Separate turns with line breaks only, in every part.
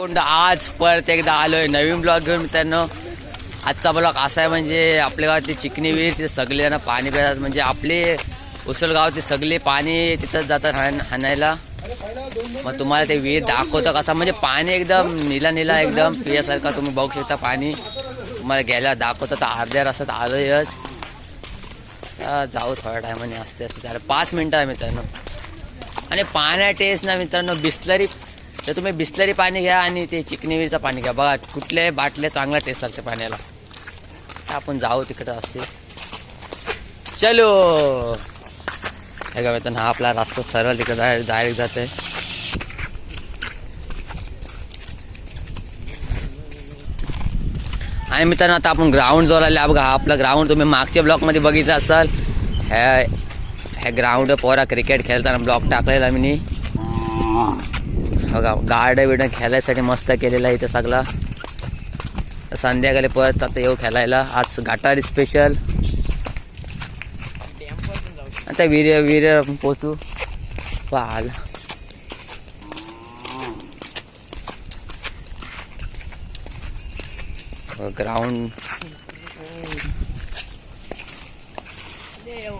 कोण आज परत एकदा आलोय नवीन ब्लॉग घेऊन मित्रांनो. आजचा ब्लॉग असा आहे म्हणजे आपल्या गावातली चिकणी विहीर तिथे सगळे जण पाणी पितात. म्हणजे आपले उसलगाव ते सगळे पाणी तिथंच जातात हाण हाणायला. मग तुम्हाला ते विहीर दाखवतं कसं. म्हणजे पाणी एकदम निला निला एकदम पियासारखा तुम्ही बघू शकता पाणी. तुम्हाला घ्यायला दाखवतं. तर अर्ध्या रस्त्यात आलोयच. जाऊ थोड्या टायमाने असते असते चालेल पाच मिनटं आहे मित्रांनो. आणि पाण्या टेस्ट ना मित्रांनो बिस्लरी तर तुम्ही बिस्लरी पाणी घ्या आणि ते चिकनीवीचं पाणी घ्या. बघा कुठल्याही बाटल्या चांगला टेस्ट लागते पाण्याला. तर आपण जाऊ तिकडं असते. चलो! हे का हा आपला रस्ता सरळ तिकडे डायरेक्ट जात जाते आणि मित्रांनो आता आपण ग्राउंड जवळ आले. बघा हा आपला ग्राउंड तुम्ही मागच्या ब्लॉकमध्ये बघितलं असाल. ह्या ह्या ग्राउंड पोरा क्रिकेट खेळताना ब्लॉक टाकलेला मी बघा गार्ड बिड खेळायसाठी मस्त केलेला आहे इथं सगळा. संध्याकाळी परत आता येऊ खेळायला. आज घाटारी स्पेशल आता वीर वीर पोचू. पाहाल हो, ग्राउंड हो.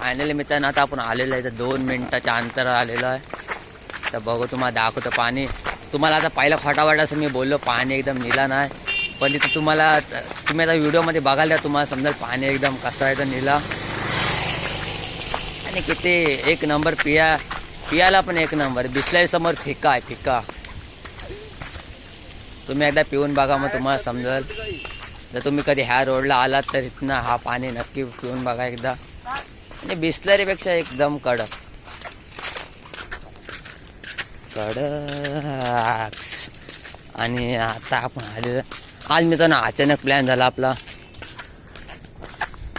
फायनली मित्रांनो आता आपण आलेलो आहे. तर दोन मिनटाच्या अंतर आलेलो आहे. तर बघू तुम्हाला दाखवतो पाणी. तुम्हाला आता पहिला फटाफट असं मी बोललो पाणी एकदम निला नाही पण तिथं तुम्हाला तुम्ही आता व्हिडिओमध्ये बघायला द्या तुम्हाला समजा पाणी एकदम कसं आहे तर निला. आणि किती एक नंबर पिया पियाला पण एक नंबर. बिस्लरी समोर फिका आहे फिका तुम्ही एकदा पिऊन बघा मग तुम्हाला समजेल. जर तुम्ही कधी ह्या रोडला आलात तर इथनं हा पाणी नक्की पिऊन बघा एकदा. आणि बिस्लरीपेक्षा एकदम कडक. कडक. आणि आता आपण आलेलं आज मी ना अचानक प्लॅन झाला आपला.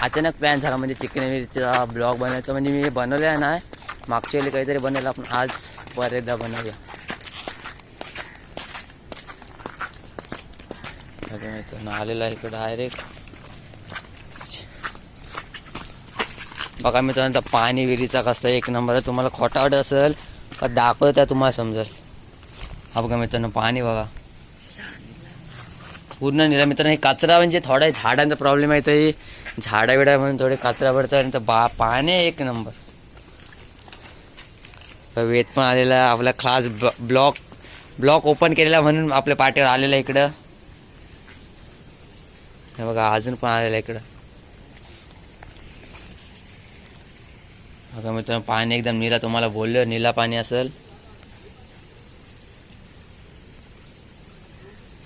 अचानक प्लॅन झाला म्हणजे चिकन मिरचा ब्लॉग बनवायचा. म्हणजे मी बनवलेला नाही मागच्या वेळी काहीतरी बनवलं आपण. आज परत एकदा बनवूया आलेला आहे इकडं डायरेक्ट बघा मित्रांनो पाणी विहिरीचा कसं एक नंबर आहे. तुम्हाला खोटा वाटत असेल पण दाखवत आहे तुम्हाला समजेल. हा बघा मित्रांनो पाणी बघा. पूर्ण निला मित्रांनो हे कचरा म्हणजे थोडा झाडांचा प्रॉब्लेम आहे तरी झाडा बिडा म्हणून थोडे कचरा पडतात आणि तर बा पाणी एक नंबर. वेत पण आलेला आहे आपला क्लास ब्लॉक ब्लॉक ओपन केलेला म्हणून आपल्या पाठीवर आलेला आहे इकडं. हे बघा अजून पण आलेलं आहे इकडं. बघा मित्रांनो पाणी एकदम निला तुम्हाला बोललो निला पाणी असेल.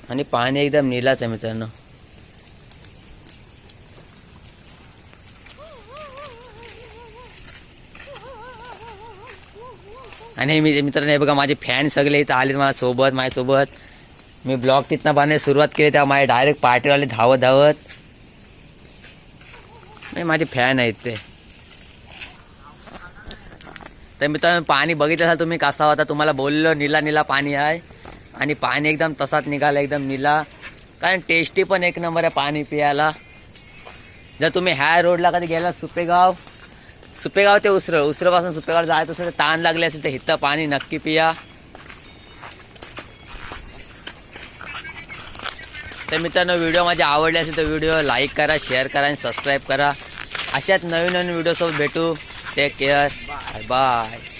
आणि पाणी एकदम निलाच आहे मित्रांनो. आणि मी मित्रांनो हे बघा माझे फॅन सगळे इथं आले मला सोबत माझ्यासोबत. मी ब्लॉग तिथनं बांधायला सुरुवात केली तेव्हा माझे डायरेक्ट पार्टीवाले धावत धावत माझे फॅन आहेत ते. तर मित्रांनो पाणी बघितलं असाल तुम्ही कसा होता? तुम्हाला बोललो निला निला पाणी आहे. आणि पाणी एकदम तसाच निघाला एकदम निला. कारण टेस्टी पण एक नंबर आहे पाणी पियाला. जर तुम्ही ह्या रोडला कधी गेला सुपेगाव सुपेगाव ते उसरळ. उसरळपासून सुपेगाव जायचं असेल तर ताण लागले असेल तर इथं पाणी नक्की पिया. तर मित्रांनो व्हिडिओ माझे आवडले असेल तर व्हिडिओ लाईक करा शेअर करा आणि सबस्क्राईब करा. अशाच नवीन नवीन व्हिडिओसोबत भेटू. Take care Bye-bye.